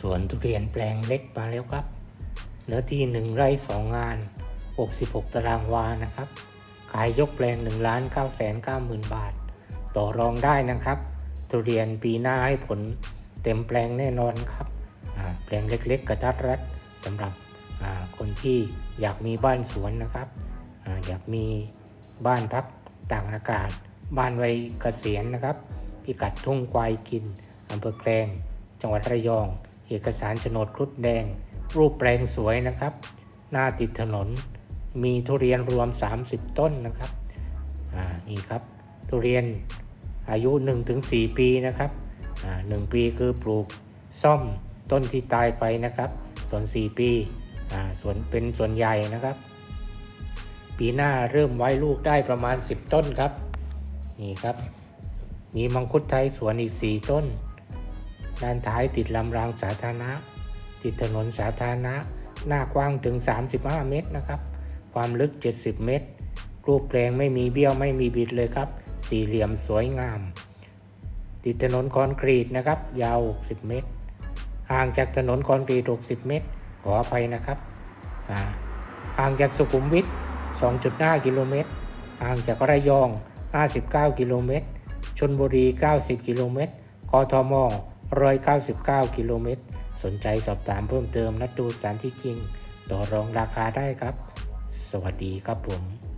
สวนทุเรียนแปลงเล็กมาแล้วครับ เนื้อที่หนึ่งไร่สองงาน 66 ตารางวานะครับ ขายยกแปลง1ล้าน9แสน9หมื่นบาท ต่อรองได้นะครับ ทุเรียนปีหน้าให้ผลเต็มแปลงแน่นอนครับ แปลงเล็กๆ กระทัดรัดสำหรับคนที่อยากมีบ้านสวนนะครับออยากมีบ้านพักต่างอากาศ บ้านไวัยเกษียณนะครับ พิกัดทุ่งควายกินอำเภอแกลงจังหวัดระยอง เอกสารโฉนดครุฑแดง รูปแปลงสวยนะครับ หน้าติดถนน มีทุเรียนรวม 30 ต้นนะครับอ่านี่ครับทุเรียนอายุ 1-4 ปีนะครับอ่าหนึ่งปีคือปลูกซ่อมต้นที่ตายไปนะครับ ส่วน 4 ปีอ่าส่วนเป็นส่วนใหญ่นะครับ ปีหน้าเริ่มไว้ลูกได้ประมาณ 10 ต้นครับ นี่ครับ มีมังคุดไทยสวนอีก 4 ต้น ด้านท้ายติดลำรางสาธารณะ ติดถนนสาธารณะ หน้ากว้างถึง 35 เมตรนะครับ ความลึก 70 เมตร รูปแปลงไม่มีเบี้ยวไม่มีบิดเลยครับ สี่เหลี่ยมสวยงาม ติดถนนคอนกรีตนะครับ ยาว 60 เมตร ห่างจากถนนคอนกรีต 60 เมตร ขออภัยนะครับอ่าห่างจากสุขุมวิท 2.5 กิโลเมตร ห่างจากระยอง 59 กิโลเมตร ชนบุรี 90 กิโลเมตร กทม 199 กิโลเมตร สนใจสอบถามเพิ่มเติมนัดดูสถานที่จริง ต่อรองราคาได้ครับ สวัสดีครับผม